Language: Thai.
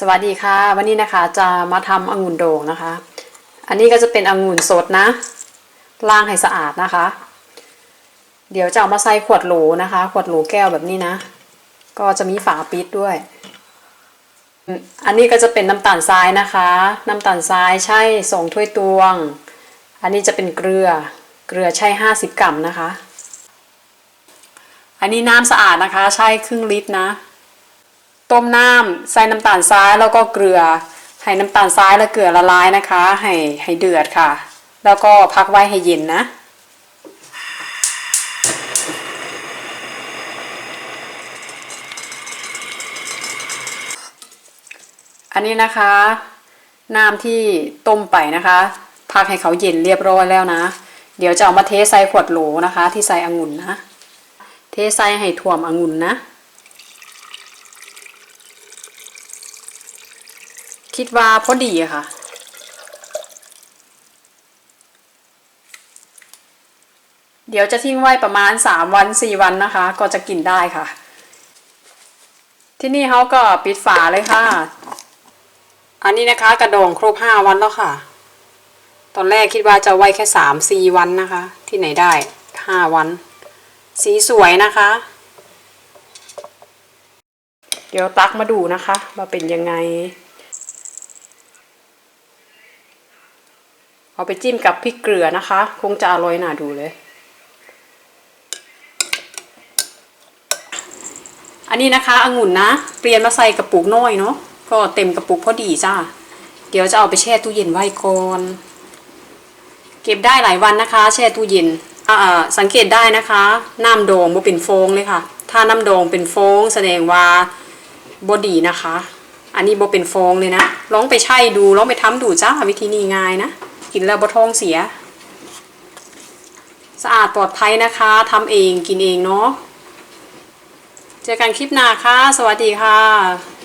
สวัสดีค่ะ วันนี้นะคะจะมาทำองุ่นโด่งนะคะ อันนี้ก็จะเป็นองุ่นสดนะล้างให้สะอาดนะคะ เดี๋ยวจะเอามาใส่ขวดโหลนะคะ ขวดโหลแก้วแบบนี้นะ ก็จะมีฝาปิดด้วย อันนี้ก็จะเป็นน้ำตาลทรายนะคะ น้ำตาลทรายใช่สองถ้วยตวง อันนี้จะเป็นเกลือเกลือใช่ห้าสิบกรัมนะคะ อันนี้น้ำสะอาดนะคะ ใช่ครึ่งลิตรนะ ต้มน้ำใส่น้ำตาลทรายแล้วก็เกลือ ให้น้ำตาลทรายและเกลือละลายนะคะ ให้ให้เดือดค่ะ แล้วก็พักไว้ให้เย็นนะอันนี้นะคะน้ำที่ต้มไปนะคะพักให้เขาเย็นเรียบร้อยแล้วนะ เดี๋ยวจะเอามาเทใส่ขวดโหลนะคะ ที่ใส่องุ่นนะ เทใส่ให้ท่วมองุ่นนะ คิดว่าพอดีอะค่ะ เดี๋ยวจะทิ้งไว้ประมาณ 3 วัน 4 วันนะคะ ก็จะกินได้ค่ะ ที่นี่เขาก็ปิดฝาเลยค่ะ อันนี้นะคะกระดองครบ 5 วันแล้วค่ะ ตอนแรกคิดว่าจะไว้แค่ 3 4 วันนะคะ ที่ไหนได้ 5 วัน สีสวยนะคะ เดี๋ยวตักมาดูนะคะ ว่าเป็นยังไง เอาไปจิ้มกับพริกเกลือนะคะ คงจะอร่อยน่าดูเลย อันนี้นะคะองุ่นนะ เปลี่ยนมาใส่กระปุกน้อยเนาะก็เต็มกระปุกพอดีจ้าเดี๋ยวจะเอาไปแช่ตู้เย็นไว้ก่อนเก็บได้หลายวันนะคะ แช่ตู้เย็นสังเกตได้นะคะน้ำโดงบ่เป็นโฟงเลยค่ะ ถ้าน้ำโดงเป็นโฟงแสดงว่าบดีนะคะ อันนี้บ่เป็นโฟงเลยนะ ลองไปใช้ดู ลองไปทำดูจ้าวิธีนี้ง่ายนะ กินแล้วบ่ท้องเสีย สะอาดปลอดภัยนะคะทำเองกินเองเนาะเจอกันคลิปหน้าค่ะ สวัสดีค่ะ